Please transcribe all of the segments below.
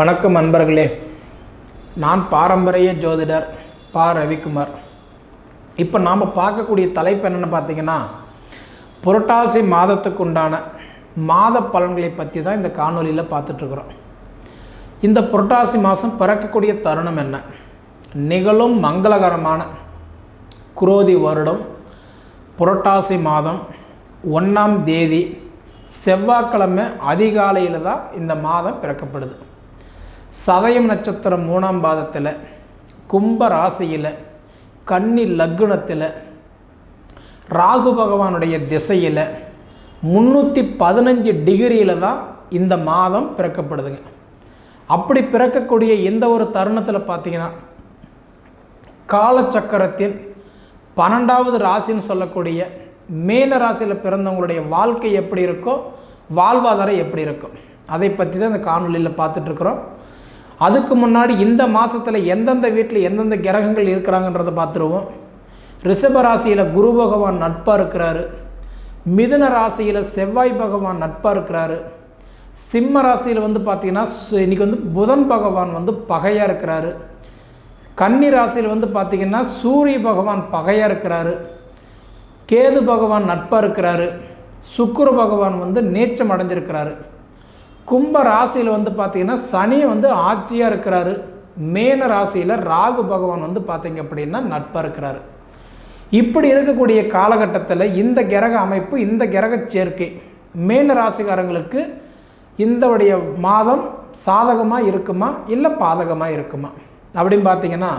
வணக்கம் அன்பர்களே நான் பாரம்பரிய ஜோதிடர் பா. ரவிக்குமார். இப்போ நாம் பார்க்கக்கூடிய தலைப்பு என்னென்னு பார்த்தீங்கன்னா புரட்டாசி மாதத்துக்கு உண்டான மாத பலன்களை பற்றி தான் இந்த காணொலியில் பார்த்துட்ருக்குறோம் இந்த புரட்டாசி மாதம் பிறக்கக்கூடிய தருணம் என்ன? நிகழும் மங்களகரமான குரோதி வருடம் புரட்டாசி மாதம் ஒன்றாம் தேதி செவ்வாய்க்கிழமை அதிகாலையில் தான் இந்த மாதம் பிறக்கப்படுது. சதயம் நட்சத்திரம் மூணாம் பாதத்தில் கும்ப ராசியில் கன்னி லக்னத்தில் ராகு பகவானுடைய திசையில் முந்நூற்றி பதினஞ்சு டிகிரியில் தான் இந்த மாதம் பிறக்கப்படுதுங்க. அப்படி பிறக்கக்கூடிய எந்த ஒரு தருணத்தில் பார்த்தீங்கன்னா காலச்சக்கரத்தின் பன்னெண்டாவது ராசின்னு சொல்லக்கூடிய மேல ராசியில் பிறந்தவங்களுடைய வாழ்க்கை எப்படி இருக்கோ வாழ்வாதாரம் எப்படி இருக்கும். அதை பற்றி தான் இந்த காணொலியில் பார்த்துட்ருக்குறோம் அதுக்கு முன்னாடி இந்த மாதத்தில் எந்தெந்த வீட்டில் எந்தெந்த கிரகங்கள் இருக்கிறாங்கன்றதை பார்த்துருவோம். ரிஷப ராசியில் குரு பகவான் நட்பாக இருக்கிறாரு. மிதுன ராசியில் செவ்வாய் பகவான் நட்பாக இருக்கிறாரு. சிம்ம ராசியில் வந்து பார்த்திங்கன்னா இன்றைக்கி வந்து புதன் பகவான் வந்து பகையாக இருக்கிறாரு. கன்னி ராசியில் வந்து பார்த்திங்கன்னா சூரிய பகவான் பகையாக இருக்கிறாரு. கேது பகவான் நட்பாக இருக்கிறாரு. சுக்குர பகவான் வந்து நேச்சம் அடைஞ்சிருக்கிறாரு. கும்ப ராசியில் வந்து பார்த்திங்கன்னா சனி வந்து ஆட்சியாக இருக்கிறாரு. மேன ராசியில் ராகு பகவான் வந்து பார்த்திங்க அப்படின்னா நட்பாக இருக்கிறாரு. இப்படி இருக்கக்கூடிய காலகட்டத்தில் இந்த கிரக அமைப்பு இந்த கிரக சேர்க்கை மேன ராசிக்காரங்களுக்கு இந்தவுடைய மாதம் சாதகமாக இருக்குமா இல்லை பாதகமாக இருக்குமா? அப்படின்னு பார்த்தீங்கன்னா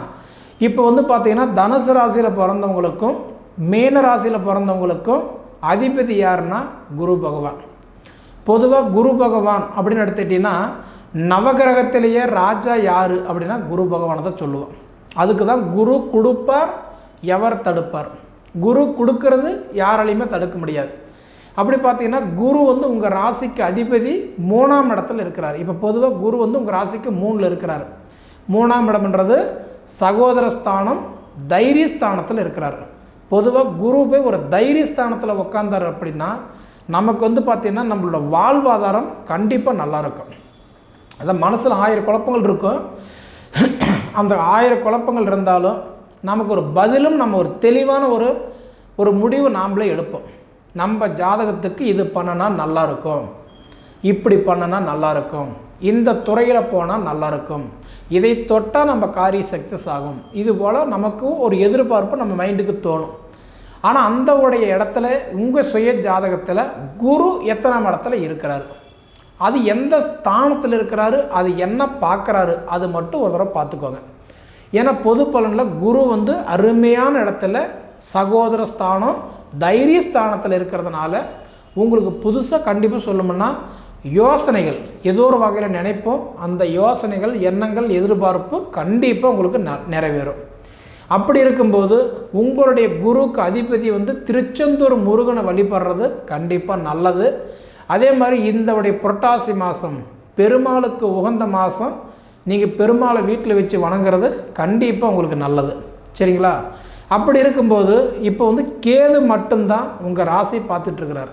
இப்போ வந்து பார்த்திங்கன்னா தனுசு ராசியில் பிறந்தவங்களுக்கும் மேன ராசியில் பிறந்தவங்களுக்கும் அதிபதி யாருன்னா குரு பகவான். பொதுவாக குரு பகவான் அப்படின்னு எடுத்துக்கிட்டிங்கன்னா நவகிரகத்திலேயே ராஜா யார் அப்படின்னா குரு பகவானை தான் சொல்லுவோம். அதுக்கு தான் குரு கொடுப்பார் எவர் தடுப்பார். குரு கொடுக்கறது யாராலையுமே தடுக்க முடியாது. அப்படி பார்த்தீங்கன்னா குரு வந்து உங்கள் ராசிக்கு அதிபதி மூணாம் இடத்துல இருக்கிறார். இப்போ பொதுவாக குரு வந்து உங்கள் ராசிக்கு மூணில் இருக்கிறார். மூணாம் இடம்ன்றது சகோதர ஸ்தானம் தைரியஸ்தானத்தில் இருக்கிறார். பொதுவாக குரு போய் ஒரு தைரியஸ்தானத்தில் உட்காந்தார் அப்படின்னா நமக்கு வந்து பார்த்திங்கன்னா நம்மளோட வாழ்வாதாரம் கண்டிப்பாக நல்லாயிருக்கும் அதான் மனசில் ஆயிரம் குழப்பங்கள் இருக்கும். அந்த ஆயிரம் குழப்பங்கள் இருந்தாலும் நமக்கு ஒரு பதிலும் நம்ம ஒரு தெளிவான ஒரு ஒரு முடிவு நாம்ளே எடுப்போம். நம்ம ஜாதகத்துக்கு இது பண்ணனா நல்லாயிருக்கும் இப்படி பண்ணனா நல்லாயிருக்கும் இந்த துறையில் போனால் நல்லாயிருக்கும் இதை தொட்டால் நம்ம காரியம் சக்ஸஸ் ஆகும். இது போல் நமக்கு ஒரு எதிர்பார்ப்பு நம்ம மைண்டுக்கு தோணும். ஆனால் அந்த உடைய இடத்துல உங்கள் சுய ஜாதகத்தில் குரு எத்தனாம் இடத்துல இருக்கிறாரு? அது எந்த ஸ்தானத்தில் இருக்கிறாரு? அது என்ன பார்க்குறாரு? அது மட்டும் ஒரு தடவை பார்த்துக்கோங்க. ஏன்னா பொது பலனில் குரு வந்து அருமையான இடத்துல சகோதர ஸ்தானம் தைரிய ஸ்தானத்தில் இருக்கிறதுனால உங்களுக்கு புதுசாக கண்டிப்பாக சொல்லணும்னா யோசனைகள் ஏதோ ஒரு வகையில் நினைப்போம். அந்த யோசனைகள் எண்ணங்கள் எதிர்பார்ப்பு கண்டிப்பாக உங்களுக்கு ந நிறைவேறும். அப்படி இருக்கும்போது உங்களுடைய குருக்கு அதிபதி வந்து திருச்செந்தூர் முருகனை வழிபடுறது கண்டிப்பாக நல்லது. அதே மாதிரி இந்தவுடைய புரட்டாசி மாதம் பெருமாளுக்கு உகந்த மாதம் நீங்கள் பெருமாளை வீட்டில் வச்சு வணங்குறது கண்டிப்பாக உங்களுக்கு நல்லது. சரிங்களா? அப்படி இருக்கும்போது இப்போ வந்து கேது மட்டும்தான் உங்கள் ராசி பார்த்துட்ருக்கிறார்.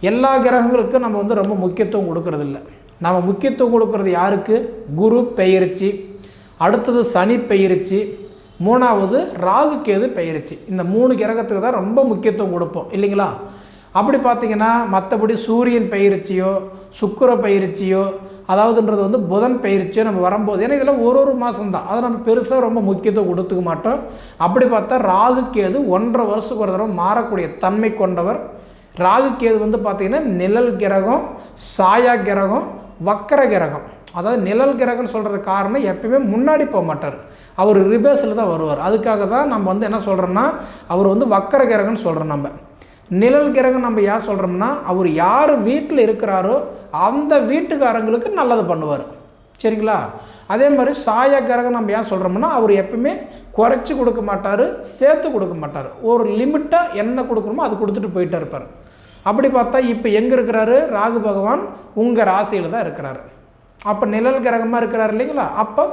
எல்லா கிரகங்களுக்கும் நம்ம வந்து ரொம்ப முக்கியத்துவம் கொடுக்கறதில்ல. நம்ம முக்கியத்துவம் கொடுக்கறது யாருக்கு? குரு பெயர்ச்சி. அடுத்தது சனி பெயர்ச்சி. மூணாவது ராகு கேது பெயர்ச்சி. இந்த மூணு கிரகத்துக்கு தான் ரொம்ப முக்கியத்துவம் கொடுப்போம் இல்லைங்களா? அப்படி பார்த்தீங்கன்னா மற்றபடி சூரியன் பயிற்சியோ சுக்கர பயிற்சியோ அதாவதுன்றது வந்து புதன் பயிற்சியோ நம்ம வரும்போது ஏன்னா இதெல்லாம் ஒரு ஒரு மாதம் தான் அதை நம்ம பெருசாக ரொம்ப முக்கியத்துவம் கொடுத்துக்க மாட்டோம். அப்படி பார்த்தா ராகு கேது ஒன்றரை வருஷத்துக்கு ஒரு தடவை மாறக்கூடிய தன்மை கொண்டவர். ராகு கேது வந்து பார்த்திங்கன்னா நிழல் கிரகம் சாயா கிரகம் வக்கர கிரகம். அதாவது நிழல் கிரகம்னு சொல்கிறது காரணம் எப்பயுமே முன்னாடி போக மாட்டார். அவர் ரிபேஸில் தான் வருவார். அதுக்காக தான் நம்ம வந்து என்ன சொல்கிறோன்னா அவர் வந்து வக்கர கிரகம்னு சொல்கிறோம் நம்ம. நிழல் கிரகம் நம்ம யார் சொல்கிறோம்னா அவர் யார் வீட்டில் இருக்கிறாரோ அந்த வீட்டுக்காரங்களுக்கு நல்லது பண்ணுவார். சரிங்களா? அதே மாதிரி சாய கிரகம் நம்ம ஏன் சொல்கிறோம்னா அவர் எப்பவுமே குறைச்சி கொடுக்க மாட்டார் சேர்த்து கொடுக்க மாட்டார். ஒரு லிமிட்டாக என்ன கொடுக்குறோமோ அது கொடுத்துட்டு போயிட்டே இருப்பார். அப்படி பார்த்தா இப்போ எங்கே இருக்கிறாரு? ராகு பகவான் உங்கள் ராசியில் தான் இருக்கிறாரு. அப்போ நிழல் கிரகமாக இருக்கிறார் இல்லைங்களா? அப்போ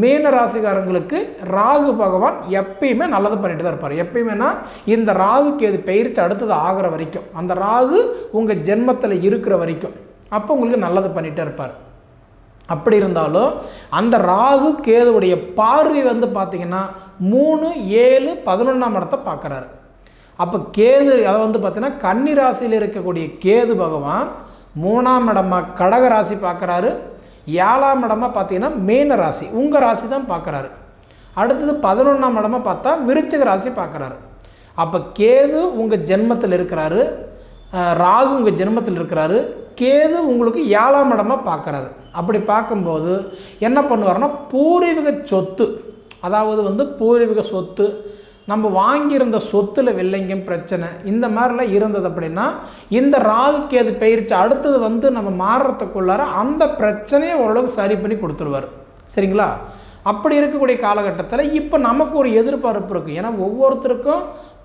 மீன ராசிக்காரங்களுக்கு ராகு பகவான் எப்பயுமே நல்லது பண்ணிட்டு தான் இருப்பார். எப்பயுமேனா இந்த ராகுக்கு எது பயிற்சி அடுத்தது ஆகிற வரைக்கும். அந்த ராகு உங்கள் ஜென்மத்தில் இருக்கிற வரைக்கும். அப்போ உங்களுக்கு நல்லது பண்ணிகிட்டே இருப்பார். அப்படி இருந்தாலும் அந்த ராகு கேதுவுடைய பார்வை வந்து பார்த்திங்கன்னா மூணு ஏழு பதினொன்றாம் இடத்தை பார்க்குறாரு அப்போ கேது அதை வந்து பார்த்தீங்கன்னா கன்னி ராசியில் இருக்கக்கூடிய கேது பகவான் மூணாம் இடமாக கடக ராசி பார்க்குறாரு ஏழாம் இடமா பார்த்தீங்கன்னா மேன ராசி. உங்கள் ராசி தான் பார்க்குறாரு. அடுத்தது பதினொன்றாம் இடமா பார்த்தா விருச்சிக ராசி பார்க்குறாரு. அப்போ கேது உங்கள் ஜென்மத்தில் இருக்கிறாரு. ராகு உங்கள் ஜென்மத்தில் இருக்கிறாரு. கேது உங்களுக்கு ஏழாம் இடமா பார்க்குறாரு. அப்படி பார்க்கும்போது என்ன பண்ணுவார்னா பூர்வீக சொத்து அதாவது வந்து பூர்வீக சொத்து நம்ம வாங்கியிருந்த சொத்துல வில்லைங்கும் பிரச்சனை. இந்த மாதிரிலாம் இருந்தது அப்படின்னா இந்த ராகு கேது பயிற்சி அடுத்தது வந்து நம்ம மாறுறதுக்குள்ளார அந்த பிரச்சனையை ஓரளவுக்கு சரி பண்ணி கொடுத்துருவார். சரிங்களா? அப்படி இருக்கக்கூடிய காலகட்டத்தில் இப்போ நமக்கு ஒரு எதிர்பார்ப்பு இருக்கும் ஏன்னா ஒவ்வொருத்தருக்கும்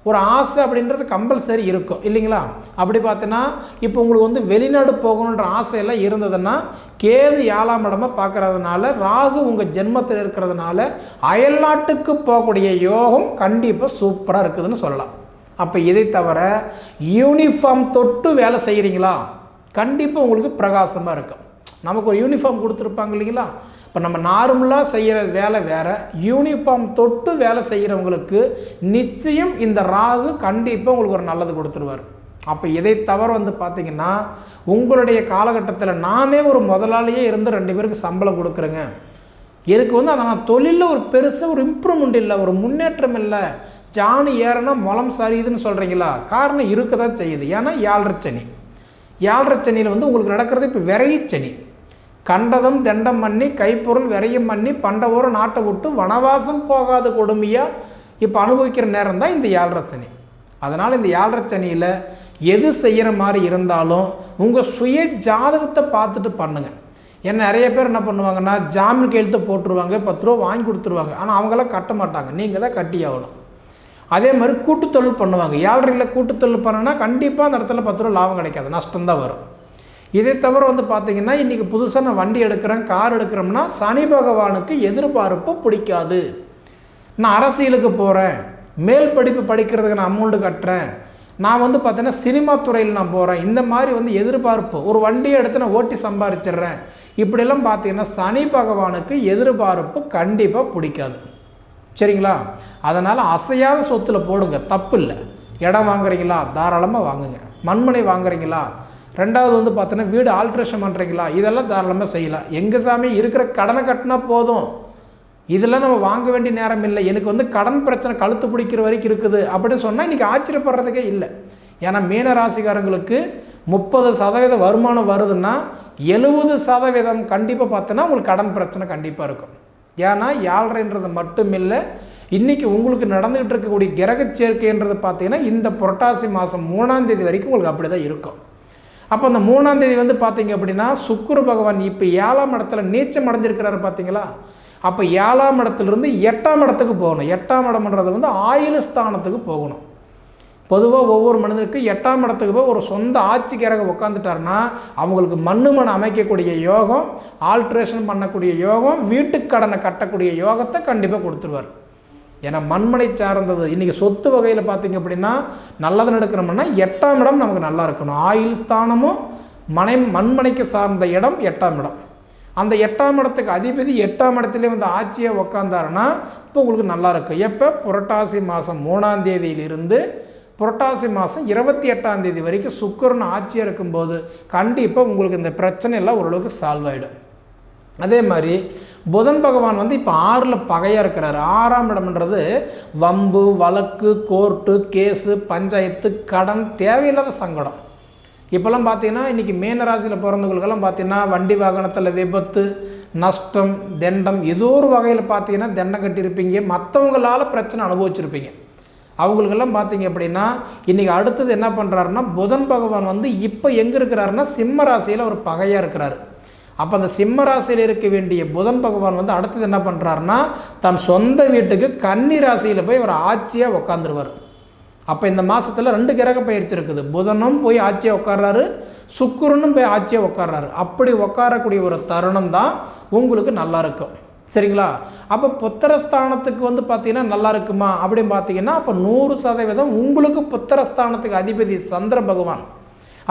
ஒரு ஆசை அப்படின்றது கம்பல்சரி இருக்கும். இல்லைங்களா? அப்படி பார்த்தீங்கன்னா இப்போ உங்களுக்கு வந்து வெளிநாடு போகணுன்ற ஆசையெல்லாம் இருந்ததுன்னா கேது ஏழாம் இடமா பார்க்கறதுனால ராகு உங்கள் ஜென்மத்தில் இருக்கிறதுனால அயல்நாட்டுக்கு போகக்கூடிய யோகம் கண்டிப்பாக சூப்பராக இருக்குதுன்னு சொல்லலாம். அப்போ இதை தவிர யூனிஃபார்ம் தொட்டு வேலை செய்கிறீங்களா கண்டிப்பாக உங்களுக்கு பிரகாசமாக இருக்கும். நமக்கு ஒரு யூனிஃபார்ம் கொடுத்துருப்பாங்க இல்லைங்களா? இப்போ நம்ம நார்மலாக செய்கிற வேலை வேறு யூனிஃபார்ம் தொட்டு வேலை செய்கிறவங்களுக்கு நிச்சயம் இந்த ராகு கண்டிப்பாக உங்களுக்கு ஒரு நல்லது கொடுத்துருவார். அப்போ இதை தவிர வந்து பார்த்தீங்கன்னா உங்களுடைய காலகட்டத்தில் நானே ஒரு முதலாளியே இருந்து ரெண்டு பேருக்கு சம்பளம் கொடுக்குறேங்க. எனக்கு வந்து அதை நான் தொழிலில் ஒரு பெருசாக ஒரு இம்ப்ரூவ்மெண்ட் இல்லை ஒரு முன்னேற்றம் இல்லை. ஜானு ஏறனா மலம் சரியுதுன்னு சொல்கிறீங்களா காரணம் இருக்க தான் செய்யுது. ஏன்னா ஏழரை சனி. ஏழரை சனியில் வந்து உங்களுக்கு நடக்கிறது இப்போ விரைய சனி. கண்டதும் தண்டம் பண்ணி கைப்பொருள் விரையும் பண்ணி பண்டவோர நாட்டை விட்டு வனவாசம் போகாத கொடுமையாக இப்போ அனுபவிக்கிற நேரம் தான் இந்த ஏழரை சனி அதனால் இந்த ஏழரை சனியில் எது செய்கிற மாதிரி இருந்தாலும் உங்கள் சுய ஜாதகத்தை பார்த்துட்டு பண்ணுங்கள் ஏன்னா நிறைய பேர் என்ன பண்ணுவாங்கன்னா ஜாமீன் கையெழுத்து போட்டுருவாங்க பத்து ரூபா வாங்கி கொடுத்துருவாங்க. ஆனால் அவங்களாம் கட்ட மாட்டாங்க. நீங்கள் தான் கட்டி ஆகணும். அதே மாதிரி கூட்டுத்தொழில் பண்ணுவாங்க. ஏழரையில் கூட்டுத்தொழில் பண்ணனா கண்டிப்பாக அந்த இடத்துல பத்து ரூபா லாபம் கிடைக்காது. நஷ்டம் தான் வரும். இதே தவிர வந்து பார்த்தீங்கன்னா இன்றைக்கி புதுசாக நான் வண்டி எடுக்கிறேன் கார் எடுக்கிறோம்னா சனி பகவானுக்கு எதிர்பார்ப்பு பிடிக்காது. நான் அரசியலுக்கு போகிறேன் மேல் படிப்பு படிக்கிறதுக்கு நான் அமௌண்ட்டு கட்டுறேன் நான் வந்து பார்த்தீங்கன்னா சினிமா துறையில் நான் போகிறேன் இந்த மாதிரி வந்து எதிர்பார்ப்பு. ஒரு வண்டியை எடுத்து நான் ஓட்டி சம்பாரிச்சிடுறேன். இப்படியெல்லாம் பார்த்தீங்கன்னா சனி பகவானுக்கு எதிர்பார்ப்பு கண்டிப்பாக பிடிக்காது. சரிங்களா? அதனால் அசையாத சொத்தில் போடுங்க தப்பு இல்லை இடம் வாங்குறீங்களா? தாராளமாக வாங்குங்க. மண்மனை வாங்குறீங்களா? ரெண்டாவது வந்து பார்த்தோன்னா வீடு ஆல்ட்ரேஷன் பண்ணுறீங்களா இதெல்லாம் தாராளமாக செய்யலாம். எங்கள் சாமி இருக்கிற கடனை கட்டினா போதும். இதெல்லாம் நம்ம வாங்க வேண்டிய நேரம் இல்லை. எனக்கு வந்து கடன் பிரச்சனை கழுத்து பிடிக்கிற வரைக்கும் இருக்குது அப்படின்னு சொன்னால் இன்றைக்கி ஆச்சரியப்படுறதுக்கே இல்லை. ஏன்னா மீன ராசிக்காரங்களுக்கு முப்பது சதவீத வருமானம் வருதுன்னா எழுபது சதவீதம் கண்டிப்பாக பார்த்தோன்னா உங்களுக்கு கடன் பிரச்சனை கண்டிப்பாக இருக்கும். ஏன்னா யாழ்றைன்றது மட்டும் இல்லை இன்றைக்கி உங்களுக்கு நடந்துகிட்டு இருக்கக்கூடிய கிரக சேர்க்கைன்றது பார்த்தீங்கன்னா இந்த புரட்டாசி மாதம் மூணாம் தேதி வரைக்கும் உங்களுக்கு அப்படி தான் இருக்கும். அப்போ அந்த மூணாம் தேதி வந்து பார்த்தீங்க அப்படின்னா சுக்குரு பகவான் இப்போ ஏழாம் இடத்துல நீச்சம் அடைஞ்சிருக்கிறாரு பார்த்தீங்களா அப்போ ஏழாம் இடத்துலேருந்து எட்டாம் இடத்துக்கு போகணும். எட்டாம் இடம்ன்றது வந்து ஆயுள் ஸ்தானத்துக்கு போகணும். பொதுவாக ஒவ்வொரு மனிதனுக்கும் எட்டாம் இடத்துக்கு போய் ஒரு சொந்த ஆட்சிக்காரங்க உட்காந்துட்டாருன்னா அவங்களுக்கு மண்ணு மண் அமைக்கக்கூடிய யோகம் ஆல்ட்ரேஷன் பண்ணக்கூடிய யோகம் வீட்டுக் கடனை கட்டக்கூடிய யோகத்தை கண்டிப்பாக கொடுத்துருவார். ஏன்னா மண்மனை சார்ந்தது. இன்றைக்கி சொத்து வகையில் பார்த்தீங்க அப்படின்னா நல்லது நடக்கணும்னா எட்டாம் இடம் நமக்கு நல்லா இருக்கணும். ஆயுள் ஸ்தானமும் மனை மண்மனைக்கு சார்ந்த இடம் எட்டாம் இடம். அந்த எட்டாம் இடத்துக்கு அதிபதி எட்டாம் இடத்துல வந்து ஆட்சியாக உக்காந்தாருன்னா இப்போ உங்களுக்கு நல்லா இருக்கும். எப்போ? புரட்டாசி மாதம் மூணாம் தேதியிலிருந்து புரட்டாசி மாதம் இருபத்தி எட்டாம் தேதி வரைக்கும் சுக்கரன் ஆட்சியாக இருக்கும்போது கண்டிப்பாக உங்களுக்கு இந்த பிரச்சனை எல்லாம் ஓரளவுக்கு சால்வ் ஆகிடும் அதே மாதிரி புதன் பகவான் வந்து இப்போ ஆறில் பகையாக இருக்கிறார். ஆறாம் இடம்ன்றது வம்பு வழக்கு கோர்ட்டு கேஸு பஞ்சாயத்து கடன் தேவையில்லாத சங்கடம். இப்போல்லாம் பார்த்தீங்கன்னா இன்றைக்கி மீனராசியில் பிறந்தவங்களுக்கெல்லாம் பார்த்தீங்கன்னா வண்டி வாகனத்தில் விபத்து நஷ்டம் தண்டம் ஏதோ ஒரு வகையில் பார்த்தீங்கன்னா தண்டம் கட்டியிருப்பீங்க. மற்றவங்களால் பிரச்சனை அனுபவிச்சிருப்பீங்க. அவங்களுக்கெல்லாம் பார்த்தீங்க அப்படின்னா இன்றைக்கி அடுத்தது என்ன பண்ணுறாருன்னா புதன் பகவான் வந்து இப்போ எங்கே இருக்கிறாருன்னா சிம்ம ராசியில் ஒரு பகையாக இருக்கிறாரு. அப்போ அந்த சிம்ம ராசியில் இருக்க வேண்டிய புதன் பகவான் வந்து அடுத்தது என்ன பண்ணுறாருன்னா தன் சொந்த வீட்டுக்கு கன்னி ராசியில் போய் ஒரு ஆட்சியாக உட்காந்துருவார் அப்போ இந்த மாதத்தில் ரெண்டு கிரக பயிற்சி இருக்குது. புதனும் போய் ஆட்சியாக உட்கார்றாரு சுக்கிரனும் போய் ஆட்சியாக உட்கார்றாரு அப்படி உட்காரக்கூடிய ஒரு தருணம் தான் உங்களுக்கு நல்லா இருக்கும். சரிங்களா? அப்போ புத்திரஸ்தானத்துக்கு வந்து பார்த்தீங்கன்னா நல்லா இருக்குமா? அப்படின்னு பார்த்தீங்கன்னா அப்போ நூறு சதவீதம் உங்களுக்கு புத்திரஸ்தானத்துக்கு அதிபதி சந்திர பகவான்.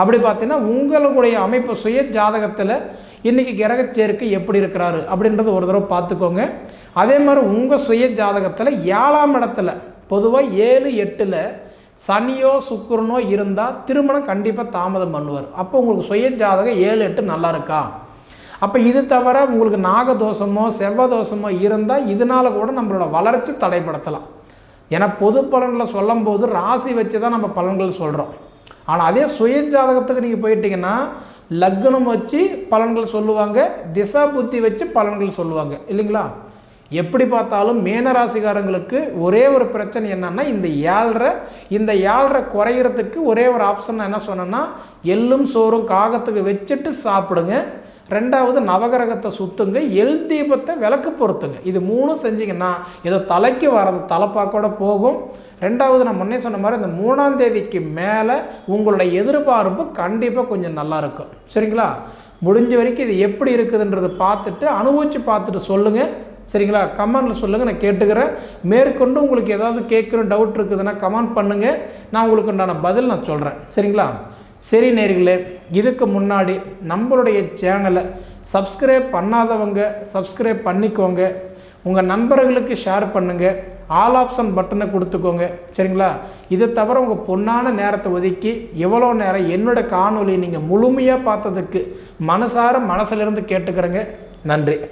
அப்படி பார்த்தீங்கன்னா உங்களுடைய அமைப்பு சுய ஜாதகத்தில் இன்றைக்கி கிரக சேர்க்கை எப்படி இருக்கிறாரு அப்படின்றது ஒரு தடவை பார்த்துக்கோங்க. அதே மாதிரி உங்கள் சுய ஜாதகத்தில் ஏழாம் இடத்துல பொதுவாக ஏழு எட்டில் சனியோ சுக்கிரனோ இருந்தால் திருமணம் கண்டிப்பாக தாமதம் பண்ணுவார். அப்போ உங்களுக்கு சுய ஜாதகம் ஏழு எட்டு நல்லா இருக்கா? அப்போ இது தவிர உங்களுக்கு நாகதோஷமோ செவ்வதோஷமோ இருந்தால் இதனால் கூட நம்மளோட வளர்ச்சி தடைப்படுத்தலாம் ஏன்னா பொது பலன்களை சொல்லும்போது ராசி வச்சு தான் நம்ம பலன்கள் சொல்கிறோம் ஆனால் அதே சுய ஜாதகத்துக்கு நீங்கள் போயிட்டீங்கன்னா லக்னம் வச்சு பலன்கள் சொல்லுவாங்க திசா புத்தி வச்சு பலன்கள் சொல்லுவாங்க. இல்லைங்களா? எப்படி பார்த்தாலும் மேனராசிகாரங்களுக்கு ஒரே ஒரு பிரச்சனை என்னன்னா இந்த ஏழரை இந்த ஏழரை குறையிறதுக்கு ஒரே ஒரு ஆப்ஷன் என்ன சொன்னேன்னா எள்ளும் சோறும் காகத்துக்கு வச்சுட்டு சாப்பிடுங்க. ரெண்டாவது நவகிரகத்தை சுத்துங்க எல் தீபத்தை விளக்கு பொறுத்துங்க இது மூணும் செஞ்சிங்கன்னா ஏதோ தலைக்கு வர்றது தலைப்பாக்கோட போகும். ரெண்டாவது நான் முன்னே சொன்ன மாதிரி இந்த மூணாம் தேதிக்கு மேலே உங்களுடைய எதிர்பார்ப்பு கண்டிப்பாக கொஞ்சம் நல்லா இருக்கும். சரிங்களா? முடிஞ்ச வரைக்கும் இது எப்படி இருக்குதுன்றது பார்த்துட்டு அனுபவித்து பார்த்துட்டு சொல்லுங்கள் சரிங்களா? கமெண்டில் சொல்லுங்கள் நான் கேட்டுக்கிறேன். மேற்கொண்டு உங்களுக்கு ஏதாவது கேட்குற டவுட் இருக்குதுன்னா கமெண்ட் பண்ணுங்கள் நான் உங்களுக்கு உண்டான பதில் நான் சொல்கிறேன் சரிங்களா? சரி நேர்களே இதுக்கு முன்னாடி நம்மளுடைய சேனலை சப்ஸ்கிரைப் பண்ணாதவங்க சப்ஸ்கிரைப் பண்ணிக்கோங்க. உங்கள் நண்பர்களுக்கு ஷேர் பண்ணுங்கள் ஆல் ஆப்ஷன் பட்டனை கொடுத்துக்கோங்க. சரிங்களா? இதை தவிர உங்கள் பொன்னான நேரத்தை ஒதுக்கி எவ்வளோ நேரம் என்னோடய காணொலியை நீங்கள் முழுமையாக பார்த்ததுக்கு மனசார மனசிலிருந்து கேட்டுக்கிறேங்க. நன்றி.